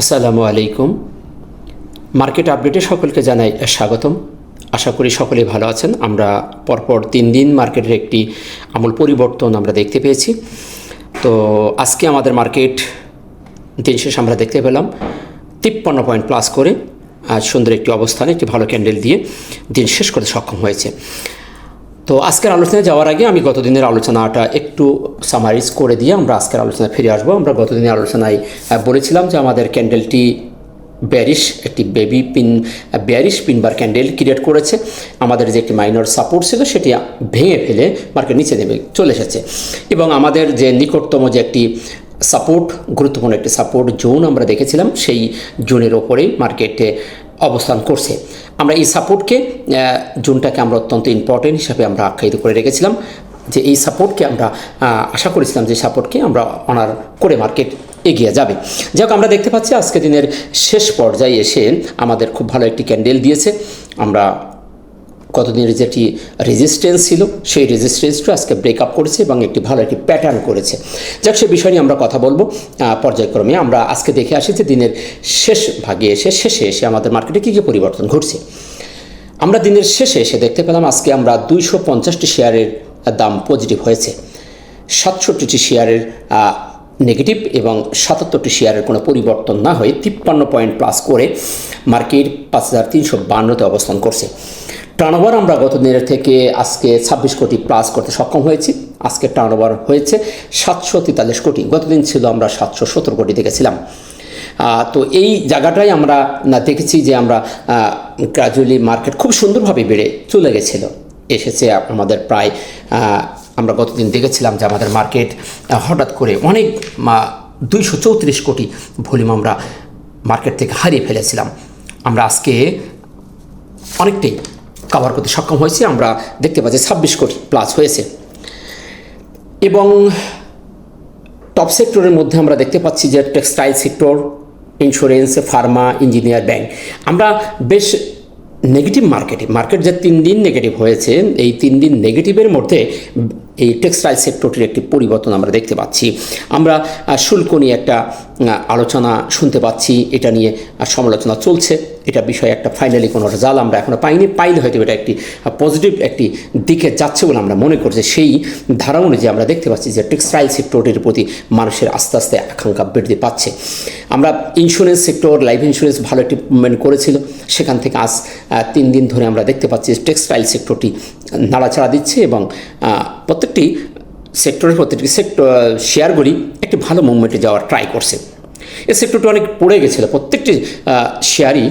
আসসালামু আলাইকুম। মার্কেট আপডেটে সকলকে জানাই স্বাগতম। আশা করি সকলেই ভালো আছেন। আমরা পরপর তিন দিন মার্কেটের একটি আমূল পরিবর্তন আমরা দেখতে পেয়েছি। তো আজকে আমাদের মার্কেট দিন শেষ আমরা দেখতে পেলাম তিপ্পান্ন পয়েন্ট প্লাস করে, আজ সুন্দর একটি অবস্থানে, একটি ভালো ক্যান্ডেল দিয়ে দিন শেষ করতে সক্ষম হয়েছে। তো আজকের আলোচনায় যাওয়ার আগে আমি গতদিনের আলোচনাটা একটু সামারাইজ করে দিয়ে আমরা আজকের আলোচনায় ফিরে আসব। আমরা গতদিনের আলোচনায় বলেছিলাম যে আমাদের ক্যান্ডেলটি ব্যারিশ একটি baby pin bearish pin bar candle create করেছে। আমাদের যে একটি মাইনর সাপোর্ট ছিল সেটি ভেঙে ফেলে মার্কেট নিচে নেমে চলে এসেছে। এবং আমাদের যে নিকটতম যে একটি সাপোর্ট গুরুত্বপূর্ণ একটি সাপোর্ট জোন আমরা দেখেছিলাম, সেই জোনের ওপরেই মার্কেটে অবস্থান করছে। আমরা এই সাপোর্টকে জুনটাকে আমরা অত্যন্ত ইম্পর্টেন্ট হিসাবে আমরা আখ্যায়িত করে রেখেছিলাম যে এই সাপোর্টকে আমরা আশা করেছিলাম যে সাপোর্টকে আমরা অনার করে মার্কেট এগিয়ে যাবে। যাই হোক, আমরা দেখতে পাচ্ছি আজকে দিনের শেষ পর্যায়ে এসে আমাদের খুব ভালো একটি ক্যান্ডেল দিয়েছে। আমরা কতদিনের যেটি রেজিস্ট্যান্স ছিল, সেই রেজিস্ট্যান্সটা আজকে ব্রেকআপ করেছে এবং একটি ভালো একটি প্যাটার্ন করেছে। যাক, সে বিষয় নিয়ে আমরা কথা বলব। পর্যায়ক্রমে আমরা আজকে দেখে আসি যে দিনের শেষ ভাগে এসে, শেষে এসে আমাদের মার্কেটে কী কী পরিবর্তন ঘটছে। আমরা দিনের শেষে এসে দেখতে পেলাম আজকে আমরা দুইশো পঞ্চাশটি শেয়ারের দাম পজিটিভ হয়েছে। সাতষট্টিটি শেয়ারের নেগেটিভ এবং সাতাত্তরটি শেয়ারের কোনো পরিবর্তন না হয়ে তিপ্পান্ন পয়েন্ট প্লাস করে মার্কেট পাঁচ হাজার তিনশো বান্নতে অবস্থান করছে। টার্নওভার আমরা গত দিনের থেকে আজকে ছাব্বিশ কোটি প্লাস করতে সক্ষম হয়েছি। আজকে টার্নওভার হয়েছে সাতশো তেতাল্লিশ কোটি। গতদিন ছিল আমরা সাতশো সতেরো কোটি দেখেছিলাম। তো এই জায়গাটাই আমরা, না, দেখেছি যে আমরা গ্রাজুয়ালি মার্কেট খুব সুন্দরভাবে বেড়ে চলে গেছিল। এসেছে আমাদের প্রায় আমরা গতদিন দেখেছিলাম যে আমাদের মার্কেট হঠাৎ করে অনেক দুইশো চৌত্রিশ কোটি ভলিউম আমরা মার্কেট থেকে হারিয়ে ফেলেছিলাম। আমরা আজকে অনেকটাই কভার করতে সক্ষম হয়েছে, আমরা দেখতে পাচ্ছি ছাব্বিশ কোটি প্লাস হয়েছে। এবং টপ সেক্টরের মধ্যে আমরা দেখতে পাচ্ছি যে textile sector insurance pharma engineer bank আমরা বেশ নেগেটিভ মার্কেটে মার্কেট যে তিন দিন নেগেটিভ হয়েছে, এই তিন দিন নেগেটিভের মধ্যে এই টেক্সটাইল সেক্টরটির একটি পরিবর্তন আমরা দেখতে পাচ্ছি। আমরা শুল্ক নিয়ে একটা আলোচনা শুনতে পাচ্ছি। এটা নিয়ে সমালোচনা চলছে। এটা বিষয়ে একটা ফাইনালি কোনো রেজাল্ট আমরা এখনও পাইনি। পাইলে হয়তো এটা একটি পজিটিভ একটি দিকে যাচ্ছে বলে আমরা মনে করছি সেই ধারা অনুযায়ী আমরা দেখতে পাচ্ছি যে টেক্সটাইল সেক্টরটির প্রতি মানুষের আস্তে আস্তে আকাঙ্ক্ষা বৃদ্ধি পাচ্ছে। আমরা ইন্স্যুরেন্স সেক্টর লাইফ ইন্স্যুরেন্স ভালো একটি মুভমেন্ট করেছিল। সেখান থেকে আজ তিন দিন ধরে আমরা দেখতে পাচ্ছি টেক্সটাইল সেক্টরটি নাড়াচাড়া দিচ্ছে এবং প্রত্যেকটি সেক্টরের প্রত্যেকটি সেক্টর শেয়ারগুলি একটি ভালো মুভমেন্টে যাওয়ার ট্রাই করছে। এই সেক্টরটি অনেক পড়ে গেছিল। প্রত্যেকটি শেয়ারই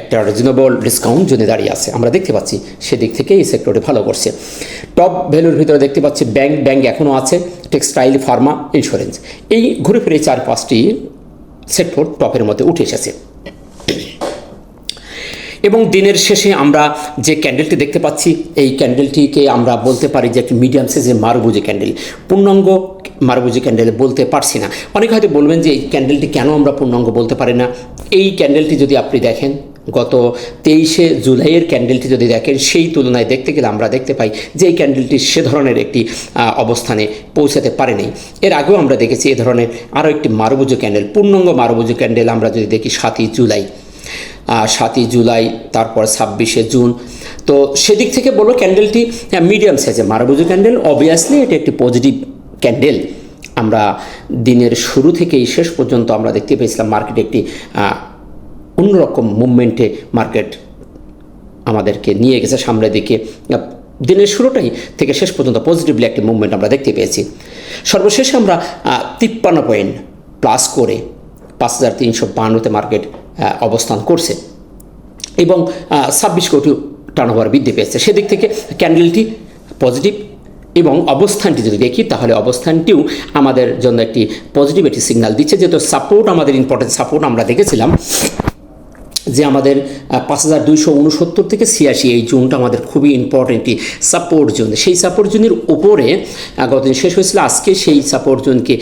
একটা রিজনেবল ডিসকাউন্ট জন্য দাঁড়িয়ে আছে। আমরা দেখতে পাচ্ছি সেদিক থেকে এই সেক্টরটি ভালো করছে। টপ ভ্যালুর ভিতরে দেখতে পাচ্ছি ব্যাংক ব্যাংক এখনও আছে টেক্সটাইল ফার্মা ইন্স্যুরেন্স এই ঘুরে ফিরে চার পাঁচটি সেক্টর টপের মধ্যে উঠে এসেছে। এবং দিনের শেষে আমরা যে ক্যান্ডেলটি দেখতে পাচ্ছি, এই ক্যান্ডেলটিকে আমরা বলতে পারি যে একটি মিডিয়াম সাইজের মারুবুজি ক্যান্ডেল পূর্ণাঙ্গ মারুবুজি ক্যান্ডেল বলতে পারছি না। অনেকে হয়তো বলবেন যে এই ক্যান্ডেলটি কেন আমরা পূর্ণাঙ্গ বলতে পারি না? এই ক্যান্ডেলটি যদি আপনি দেখেন, গত তেইশে জুলাইয়ের ক্যান্ডেলটি যদি দেখেন, সেই তুলনায় দেখতে গেলে আমরা দেখতে পাই যে এই ক্যান্ডেলটি সে ধরনের একটি অবস্থানে পৌঁছাতে পারেনি। এর আগেও আমরা দেখেছি এ ধরনের আরও একটি মারুবুজো ক্যান্ডেল পূর্ণাঙ্গ মারুবুজো ক্যান্ডেল আমরা যদি দেখি সাতই জুলাই। সাতই জুলাই, তারপর ছাব্বিশে জুন। তো সেদিক থেকে বলব ক্যান্ডেলটি মিডিয়াম সাইজে মারবুজো ক্যান্ডেল অবভিয়াসলি এটা একটি পজিটিভ ক্যান্ডেল আমরা দিনের শুরু থেকেই শেষ পর্যন্ত আমরা দেখতে পেয়েছিলাম মার্কেটে একটি অন্যরকম মুভমেন্টে মার্কেট আমাদেরকে নিয়ে গেছে সামনের দিকে। দিনের শুরুটাই থেকে শেষ পর্যন্ত পজিটিভলি একটি মুভমেন্ট আমরা দেখতে পেয়েছি। সর্বশেষে আমরা তিপ্পান্ন পয়েন্ট প্লাস করে পাঁচ হাজার তিনশো বান্নতে মার্কেট অবস্থান করছে। এবং ছাব্বিশ কোটি টার্নওভার বৃদ্ধি পেয়েছে। সেদিক থেকে ক্যান্ডেলটি পজিটিভ এবং অবস্থানটি যদি দেখি, তাহলে অবস্থানটিও আমাদের জন্য একটি পজিটিভ একটি সিগন্যাল দিচ্ছে। যেহেতু সাপোর্ট আমাদের ইম্পর্টেন্ট সাপোর্ট আমরা দেখেছিলাম যে আমাদের পাঁচ হাজার দুইশো উনসত্তর থেকে ছিয়াশি এই জোনটা আমাদের খুবই ইম্পর্টেন্টই সাপোর্ট জোন সেই সাপোর্ট জোনের উপরে গতদিন শেষ হয়েছিল, আজকে সেই সাপোর্ট জোনকে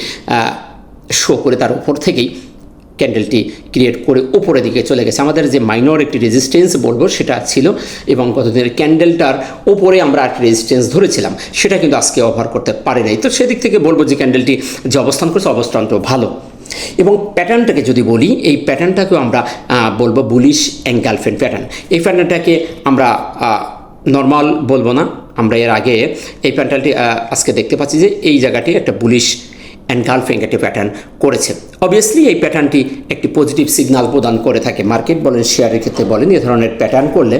শো করে তার উপর থেকেই ক্যান্ডেলটি ক্রিয়েট করে উপরের দিকে চলে গেছে। আমাদের যে মাইনর একটি রেজিস্ট্যান্স বলব সেটা ছিল এবং গতদিনের ক্যান্ডেলটার ওপরে আমরা একটি রেজিস্ট্যান্স ধরেছিলাম, সেটা কিন্তু আজকে অফার করতে পারে নাই। তো সেদিক থেকে বলব যে ক্যান্ডেলটি যে অবস্থান করছে, অবস্থানটাও ভালো। এবং প্যাটার্নটাকে যদি বলি, এই প্যাটার্নটাকেও আমরা বলব বুলিশ অ্যাঙ্গালফেন প্যাটার্ন এই প্যাটার্নটাকে আমরা নর্মাল বলব না, আমরা এর আগে এই প্যাটার্নটি আজকে দেখতে পাচ্ছি যে এই জায়গাটি একটা বুলিশ অ্যানগালফিং একটি প্যাটার্ন করেছে। অবভিয়াসলি এই প্যাটার্নটি একটি পজিটিভ সিগন্যাল প্রদান করে থাকে। মার্কেট বলেন শেয়ারের ক্ষেত্রে বলেন, এ ধরনের প্যাটার্ন করলে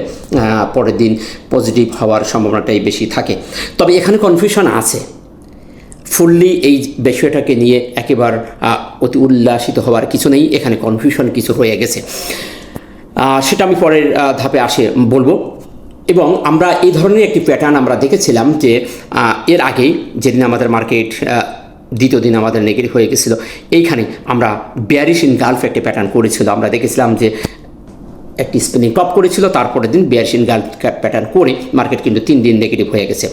পরের দিন পজিটিভ হওয়ার সম্ভাবনাটাই বেশি থাকে। তবে এখানে কনফিউশন আছে। ফুললি এই বিষয়টাকে নিয়ে একেবারে অতি উল্লাসিত হওয়ার কিছু নেই। এখানে কনফিউশন কিছু হয়ে গেছে। সেটা আমি পরের ধাপে আসে বলব। এবং আমরা এই ধরনের একটি প্যাটার্ন আমরা দেখেছিলাম যে এর আগেই, যেদিন আমাদের মার্কেট দ্বিতীয় দিন আমাদের নেগেটিভ হয়ে গেছিল। এইখানে আমরা বিয়ারিশ ইন গালফ একটি প্যাটার্ন করেছিল। আমরা দেখেছিলাম যে একটি স্পিনিং টপ করেছিল, তারপরের দিন বিয়ারশিন গাল প্যাটার্ন করে মার্কেট কিন্তু তিন দিন নেগেটিভ হয়ে গেছে।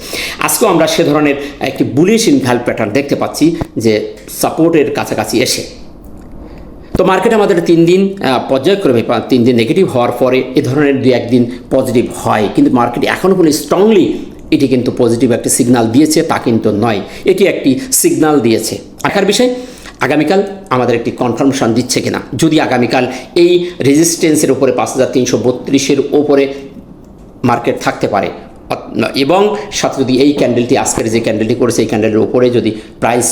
আজকেও আমরা সে ধরনের একটি বুলিশ ইন গাল প্যাটার্ন দেখতে পাচ্ছি যে সাপোর্টের কাছাকাছি এসে। তো মার্কেট আমাদের তিন দিন পর্যায়ক্রমে তিন দিন নেগেটিভ হওয়ার পরে এ ধরনের দু একদিন পজিটিভ হয়। কিন্তু মার্কেট এখনও কোনো স্ট্রংলি এটি কিন্তু পজিটিভ একটি সিগনাল দিয়েছে, তা কিন্তু নয়। এটি একটি সিগন্যাল দিয়েছে। আকার বিষয়? আগামীকাল আমাদের একটি কনফার্মেশন দিচ্ছে কিনা? যদি আগামীকাল এই রেজিস্ট্যান্সের উপরে পাঁচ হাজার তিনশো বত্রিশের ওপরে মার্কেট থাকতে পারে এবং সাথে যদি এই ক্যান্ডেলটি আজকের যে ক্যান্ডেলটি করেছে, এই ক্যান্ডেলের উপরে যদি প্রাইস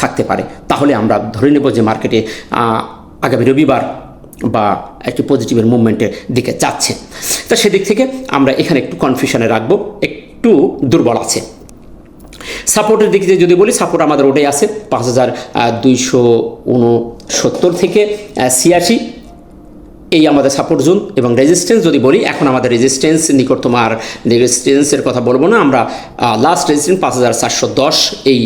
থাকতে পারে, তাহলে আমরা ধরে নেব যে মার্কেটে আগামী রবিবার বা একটি পজিটিভের মুভমেন্টের দিকে যাচ্ছে। তা সেদিক থেকে আমরা এখানে একটু কনফিউশনে রাখব। একটু দুর্বল আছে। সাপোর্টের দিক দিয়ে যদি বলি, সাপোর্ট আমাদের ওটাই আছে, পাঁচ হাজার দুইশো উনসত্তর থেকে ছিয়াশি। এই আমাদের সাপোর্ট জোন এবং রেজিস্ট্যান্স যদি বলি, এখন আমাদের রেজিস্ট্যান্স নিকটতম আর রেজিস্ট্যান্সের কথা বলব না। আমরা লাস্ট রেজিস্ট্যান্স পাঁচ হাজার চারশো দশ। এই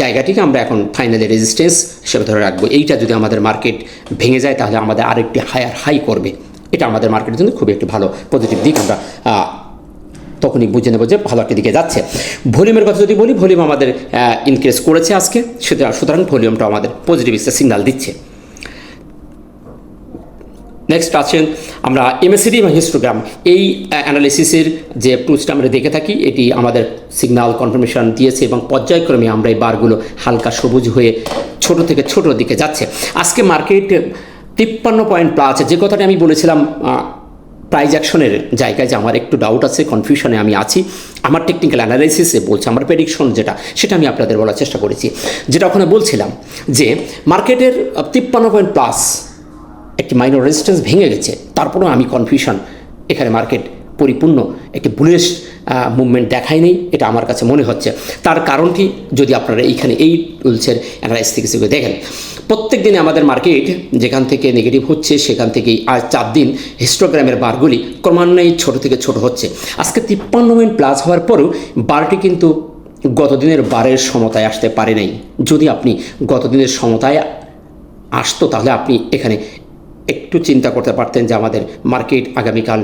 জায়গাটিকে আমরা এখন ফাইনালি রেজিস্ট্যান্স হিসেবে ধরে রাখব। এইটা যদি আমাদের মার্কেট ভেঙে যায়, তাহলে আমাদের আরেকটি হায়ার হাই করবে। এটা আমাদের মার্কেটের জন্য খুবই একটি ভালো পজিটিভ দিক। আমরা তখনই বুঝে নেব যে ভালো একটা দিকে যাচ্ছে। ভলিউমের কথা যদি বলি, ভলিউম আমাদের ইনক্রিজ করেছে আজকে। সুতরাং ভলিউমটা আমাদের পজিটিভ একটা সিগনাল দিচ্ছে। নেক্সট আছেন আমরা এমএসিডি এবং হিস্টোগ্রাম এই অ্যানালিসিসের যে টুলসটা আমরা দেখে থাকি, এটি আমাদের সিগন্যাল কনফার্মেশন দিয়েছে এবং পর্যায়ক্রমে আমরা এই বারগুলো হালকা সবুজ হয়ে ছোট থেকে ছোট দিকে যাচ্ছে। আজকে মার্কেট তিপ্পান্ন পয়েন্ট প্লাস যে কথাটা আমি বলেছিলাম প্রাইজ অ্যাকশনের জায়গায় যে আমার একটু ডাউট আছে কনফিউশনে আমি আছি, আমার টেকনিক্যাল অ্যানালাইসিসে বলছে, আমার প্রেডিকশন যেটা, সেটা আমি আপনাদের বলার চেষ্টা করেছি। যেটা ওখানে বলছিলাম যে মার্কেটের তিপ্পান্ন পয়েন্ট প্লাস একটি মাইনর রেজিস্ট্যান্স ভেঙে গেছে, তারপরেও আমি কনফিউশন এখানে মার্কেট পরিপূর্ণ একটি বুলিশ মুভমেন্ট দেখায় নেই, এটা আমার কাছে মনে হচ্ছে। তার কারণটি যদি আপনারা এইখানে এই টুলসের অ্যানালাইস থেকে সেগুলো দেখেন, প্রত্যেক দিনে আমাদের মার্কেট যেখান থেকে নেগেটিভ হচ্ছে, সেখান থেকেই আর চার দিন হিস্টোগ্রামের বারগুলি ক্রমান্বয়ে ছোট থেকে ছোট হচ্ছে। আজকে তিপ্পান্ন মিনিট প্লাস হওয়ার পরেও বারটি কিন্তু গতদিনের বারের সমতায় আসতে পারে নাই। যদি আপনি গতদিনের সমতায় আসতো, তাহলে আপনি এখানে একটু চিন্তা করতে পারতেন যে আমাদের মার্কেট আগামীকাল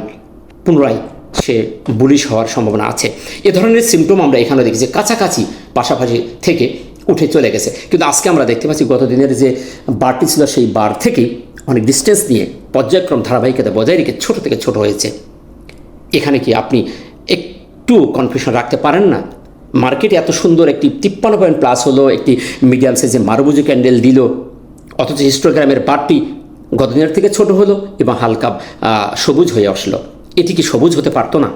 পুনরায় সে বুলিশ হওয়ার সম্ভাবনা আছে। এ ধরনের সিমটম আমরা এখানে দেখি যে কাছাকাছি পাশাপাশি থেকে উঠে চলে গেছে। কিন্তু আজকে আমরা দেখতে পাচ্ছি গত দিনের যে বারটি ছিল সেই বার থেকেই অনেক ডিস্টেন্স নিয়ে পর্যায়ক্রম ধারাবাহিকতা বজায় রেখে ছোট থেকে ছোট হয়েছে। এখানে কি আপনি একটু কনফিউশন রাখতে পারেন না? মার্কেটে এত সুন্দর একটি তিপ্পান্ন পয়েন্ট প্লাস হলো, একটি মিডিয়াম সাইজে মারুবুজু ক্যান্ডেল দিল। অথচ হিস্টোগ্রামের বারটি গতদিনের থেকে ছোট হলো এবং হালকা সবুজ হয়ে আসলো। এটি কি সবুজ হতে পারতো না?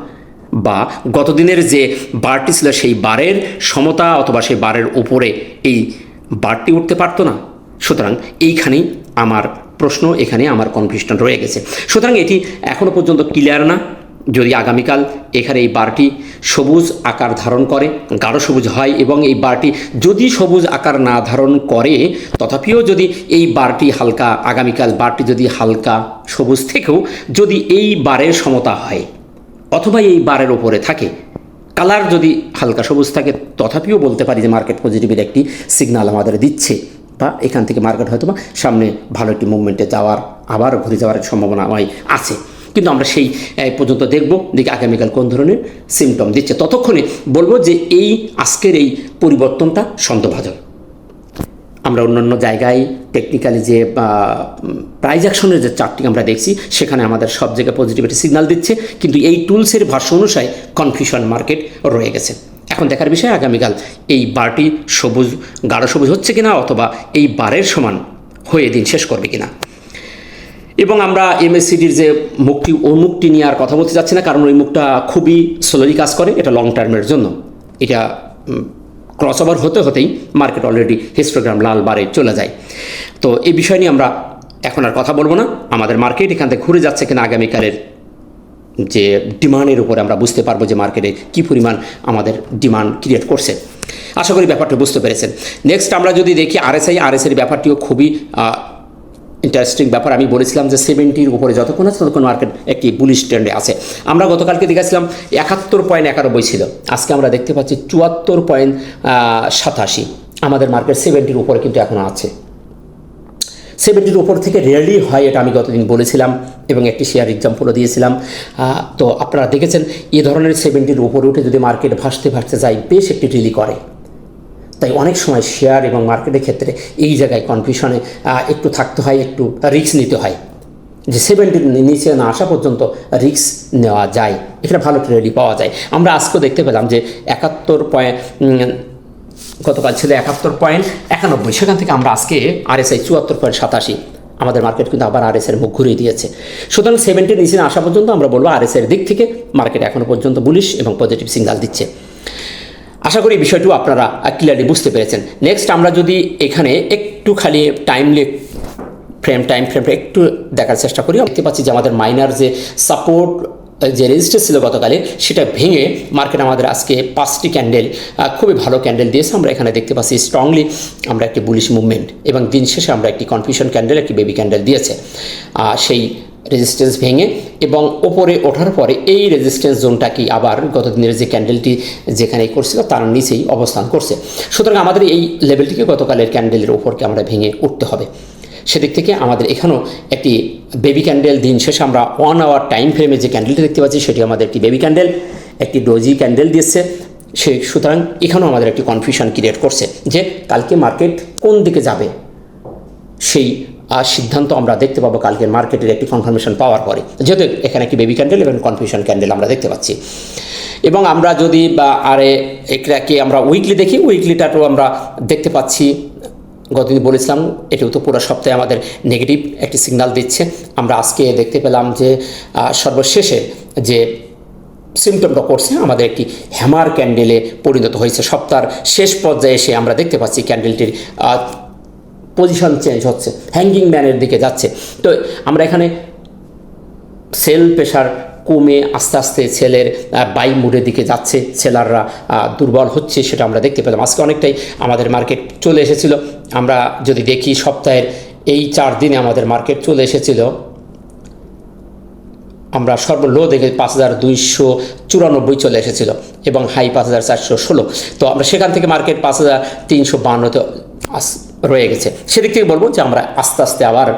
বা গতদিনের যে বারটি ছিল সেই বারের সমতা অথবা সেই বারের উপরে এই বারটি উঠতে পারতো না? সুতরাং এইখানেই আমার প্রশ্ন এখানে আমার কনফিউশন রয়ে গেছে। সুতরাং এটি এখনও পর্যন্ত ক্লিয়ার না। যদি আগামীকাল এখানে এই বারটি সবুজ আকার ধারণ করে, গাঢ় সবুজ হয় এবং এই বারটি যদি সবুজ আকার না ধারণ করে, তথাপিও যদি এই বারটি হালকা, আগামীকাল বারটি যদি হালকা সবুজ থেকেও যদি এই বারের সমতা হয় অথবা এই বারের ওপরে থাকে, কালার যদি হালকা সবুজ থাকে, তথাপিও বলতে পারি যে মার্কেট পজিটিভের একটি সিগন্যাল আমাদের দিচ্ছে বা এখান থেকে মার্কেট হয়তো বা সামনে ভালো একটি মুভমেন্টে যাওয়ার, আবার ঘুরে যাওয়ার সম্ভাবনা আমায় আছে। কিন্তু আমরা সেই পর্যন্ত দেখব দেখি আগামীকাল কোন ধরনের সিমটম দিচ্ছে। ততক্ষণে বলব যে এই আজকের এই পরিবর্তনটা সন্দেহভাজন আমরা অন্যান্য জায়গায় টেকনিক্যালি যে প্রাইজ অ্যাকশনের যে চার্টটি আমরা দেখছি, সেখানে আমাদের সব জায়গায় পজিটিভিটি সিগন্যাল দিচ্ছে, কিন্তু এই টুলসের ভাষ্য অনুসারে কনফিউশন মার্কেট রয়ে গেছে। এখন দেখার বিষয় আগামীকাল এই বারটি সবুজ, গাঢ় সবুজ হচ্ছে কিনা অথবা এই বারের সমান হয়ে দিন শেষ করবে কিনা। এবং আমরা এমএসসিডির যে মুখটি মুখটি নিয়ে আর কথা বলতে যাচ্ছি না, কারণ ওই মুখটা খুবই স্লোলি কাজ করে, এটা লং টার্মের জন্য। এটা ক্রস ওভার হতে হতেই মার্কেট অলরেডি হিস্টোগ্রাম লাল বারে চলে যায়। তো এই বিষয় নিয়ে আমরা এখন আর কথা বলব না। আমাদের মার্কেট এখান থেকে ঘুরে যাচ্ছে কিনা আগামীকালের যে ডিমান্ডের উপরে আমরা বুঝতে পারব যে মার্কেটে কী পরিমাণ আমাদের ডিমান্ড ক্রিয়েট করছে। আশা করি ব্যাপারটা বুঝতে পেরেছেন। নেক্সট আমরা যদি দেখি আরএসআই আরএসের ব্যাপারটিও খুবই ইন্টারেস্টিং ব্যাপার, আমি বলেছিলাম যে সেভেন্টির উপরে যতক্ষণ আছে, ততক্ষণ মার্কেট একটি বুলিশ ট্রেন্ডে আছে। আমরা গতকালকে দেখেছিলাম একাত্তর পয়েন্ট একানব্বই ছিল। আজকে আমরা দেখতে পাচ্ছি চুয়াত্তর পয়েন্ট সাতাশি। আমাদের মার্কেট সেভেন্টির উপরে কিন্তু এখনও আছে। সেভেন্টির উপর থেকে রেয়ারলি হয় এটা আমি গতদিন বলেছিলাম এবং একটি শেয়ার এক্সাম্পলও দিয়েছিলাম। তো আপনারা দেখেছেন, এ ধরনের সেভেন্টির উপরে উঠে যদি মার্কেট ভাসতে ভাসতে যায়, বেশ একটি রিলি করে। তাই অনেক সময় শেয়ার এবং মার্কেটের ক্ষেত্রে এই জায়গায় কনফিউশনে একটু থাকতে হয়, একটু রিস্ক নিতে হয়। যে সেভেন্টির নিচে না আসা পর্যন্ত রিস্ক নেওয়া যায়। এখানে ভালো ট্রেডি পাওয়া যায়। আমরা আজকেও দেখতে পেলাম যে একাত্তর পয়েন্ট গতকাল ছিল একাত্তর পয়েন্ট একানব্বই। সেখান থেকে আমরা আজকে আরএসআই চুয়াত্তর পয়েন্ট সাতাশি। আমাদের মার্কেট কিন্তু আবার আরএসের মুখ ঘুরিয়ে দিয়েছে। সুতরাং সেভেন্টির নিচে না আসা পর্যন্ত আমরা বলব আরএসের দিক থেকে মার্কেট এখনও পর্যন্ত বুলিশ এবং পজিটিভ সিগনাল দিচ্ছে। আশা করি বিষয়টিও আপনারা ক্লিয়ারলি বুঝতে পেরেছেন। নেক্সট আমরা যদি এখানে একটু খালি টাইমলি ফ্রেম টাইম ফ্রেমটা একটু দেখার চেষ্টা করি। দেখতে পাচ্ছি যে আমাদের মাইনার যে সাপোর্ট যে রেজিস্টার ছিল গতকালে সেটা ভেঙে মার্কেট আমাদের আজকে পাঁচটি ক্যান্ডেল খুবই ভালো ক্যান্ডেল দিয়েছে। আমরা এখানে দেখতে পাচ্ছি স্ট্রংলি আমরা একটি বুলিশ মুভমেন্ট এবং দিন শেষে আমরা একটি কনফিউশন ক্যান্ডেল একটি বেবি ক্যান্ডেল দিয়েছে। সেই রেজিস্ট্যান্স ভেঙে এবং ওপরে ওঠার পরে এই রেজিস্ট্যান্স জোনটাকে আবার গত দিনের যে ক্যান্ডেলটি যেখানে করছিল তার নিচেই অবস্থান করছে। সুতরাং আমাদের এই লেভেলটিকে গতকালের ক্যান্ডেলের ওপরকে আমরা ভেঙে উঠতে হবে। সেদিক থেকে আমাদের এখানেও একটি বেবি ক্যান্ডেল দিন শেষে আমরা ওয়ান আওয়ার টাইম ফ্রেমে যে ক্যান্ডেলটি দেখতে পাচ্ছি, সেটি আমাদের একটি বেবি ক্যান্ডেল একটি ডোজি ক্যান্ডেল দিয়েছে। সে সুতরাং এখানেও আমাদের একটি কনফিউশন ক্রিয়েট করছে যে কালকে মার্কেট কোন দিকে যাবে? সেই আহ, সিদ্ধান্ত আমরা দেখতে পাবো কালকের মার্কেটের একটি কনফার্মেশন পাওয়ার পরে। যেহেতু এখানে একটি বেবি ক্যান্ডেল এবং কনফিউশন ক্যান্ডেল আমরা দেখতে পাচ্ছি। এবং আমরা যদি বা আরে এটাকে আমরা উইকলি দেখি উইকলিটাতেও আমরা দেখতে পাচ্ছি গতদিন বলেছিলাম এটিও তো পুরো সপ্তাহে আমাদের নেগেটিভ একটি সিগন্যাল দিচ্ছে। আমরা আজকে দেখতে পেলাম যে সর্বশেষে যে সিমটমটা করছে আমাদের একটি হ্যামার ক্যান্ডেলে পরিণত হয়েছে। সপ্তাহের শেষ পর্যায়ে এসে আমরা দেখতে পাচ্ছি ক্যান্ডেলটির পজিশন চেঞ্জ হচ্ছে হ্যাঙ্গিং ম্যানের দিকে যাচ্ছে। তো আমরা এখানে সেল প্রেশার কমে আস্তে আস্তে ছেলের বাই মুডের দিকে যাচ্ছে সেলাররা দুর্বল হচ্ছে সেটা আমরা দেখতে পেলাম। আজকে অনেকটাই আমাদের মার্কেট চলে এসেছিল। আমরা যদি দেখি সপ্তাহের এই চার দিনে আমাদের মার্কেট চলে এসেছিল, আমরা সর্বলো দেখে পাঁচ হাজার দুইশো চুরানব্বই চলে এসেছিল এবং হাই পাঁচ হাজার চারশো ষোলো। তো আমরা সেখান থেকে মার্কেট পাঁচ হাজার তিনশো বান্নতে আস- রয়ে গেছে। সেদিক থেকে বলব যে আমরা আস্তে আস্তে আবার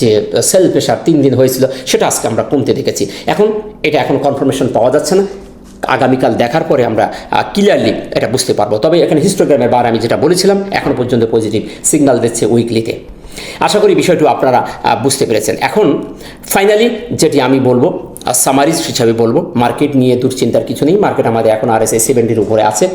যে সেল প্রেশার তিন দিন হয়েছিল, সেটা আজকে আমরা কমতে দেখেছি। এখন এটা এখন কনফার্মেশন পাওয়া যাচ্ছে না। আগামীকাল দেখার পরে আমরা ক্লিয়ারলি এটা বুঝতে পারব। তবে এখানে হিস্টোগ্রামের বার আমি যেটা বলেছিলাম এখনও পর্যন্ত পজিটিভ সিগন্যাল দিচ্ছে উইকলিতে আশা করি বিষয়টি আপনারা বুঝতে পেরেছেন। এখন ফাইনালি যেটি আমি বলব সামারিজ হিসাবে বলব মার্কেট নিয়ে দুশ্চিন্তার কিছু নেই। মার্কেট আমাদের এখন আর এস সেভেন্টির উপরে আছে।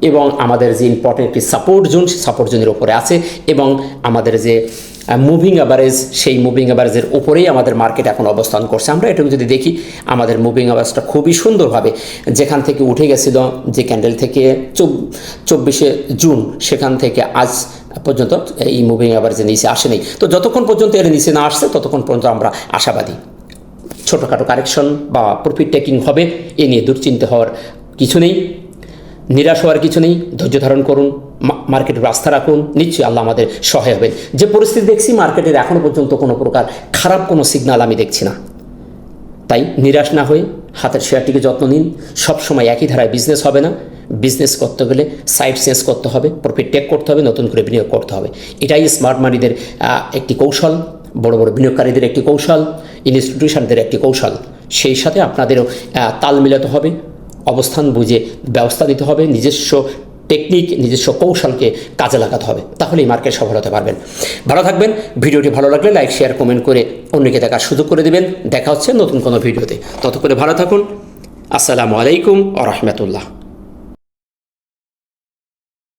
এবং আমাদের যে ইম্পর্টেন্ট একটি সাপোর্ট জোন সেই সাপোর্ট জোনের উপরে আছে এবং আমাদের যে মুভিং অ্যাভারেজ সেই মুভিং অ্যাভারেজের উপরেই আমাদের মার্কেট এখন অবস্থান করছে। আমরা এটুকু যদি দেখি, আমাদের মুভিং অ্যাভারেজটা খুবই সুন্দরভাবে যেখান থেকে উঠে গেছিল, যে ক্যান্ডেল থেকে চব- চব্বিশে জুন, সেখান থেকে আজ পর্যন্ত এই মুভিং অ্যাভারেজের নিচে আসেনি। তো যতক্ষণ পর্যন্ত এর নিচে না আসছে, ততক্ষণ পর্যন্ত আমরা আশাবাদী। ছোটোখাটো কারেকশন বা প্রফিট টেকিং হবে, এ নিয়ে দুশ্চিন্তা হওয়ার কিছু নেই। নিরাশ হওয়ার কিছু নেই, ধৈর্য ধারণ করুন মার্কেটের আস্থা রাখুন, নিশ্চয়ই আল্লাহ আমাদের সহায় হবেন। যে পরিস্থিতি দেখছি মার্কেটের এখনও পর্যন্ত কোনো প্রকার খারাপ কোনো সিগনাল আমি দেখছি না। তাই নিরাশ না হয়ে হাতের শেয়ারটিকে যত্ন নিন। সবসময় একই ধারায় বিজনেস হবে না। বিজনেস করতে গেলে সাইড চেঞ্জ করতে হবে প্রফিট টেক করতে হবে, নতুন করে বিনিয়োগ করতে হবে। এটাই স্মার্ট মানিদের একটি কৌশল, বড় বড় বিনিয়োগকারীদের একটি কৌশল ইনস্টিটিউশনদের একটি কৌশল। সেই সাথে আপনাদেরও তাল মিলাতে হবে। অবস্থান বুঝে ব্যবস্থা দিতে হবে, নিজস্ব টেকনিক নিজস্ব কৌশলকে কাজে লাগাতে হবে। তাহলেই মার্কেট সফল হতে পারবেন। ভালো থাকবেন, ভিডিওটি ভালো লাগলে লাইক শেয়ার কমেন্ট করে অন্যকে দেখার সুযোগ করে দেবেন। দেখা হচ্ছে নতুন কোনো ভিডিওতে। তত করে ভালো থাকুন। আসসালামু আলাইকুম আ রহমতুল্লাহ।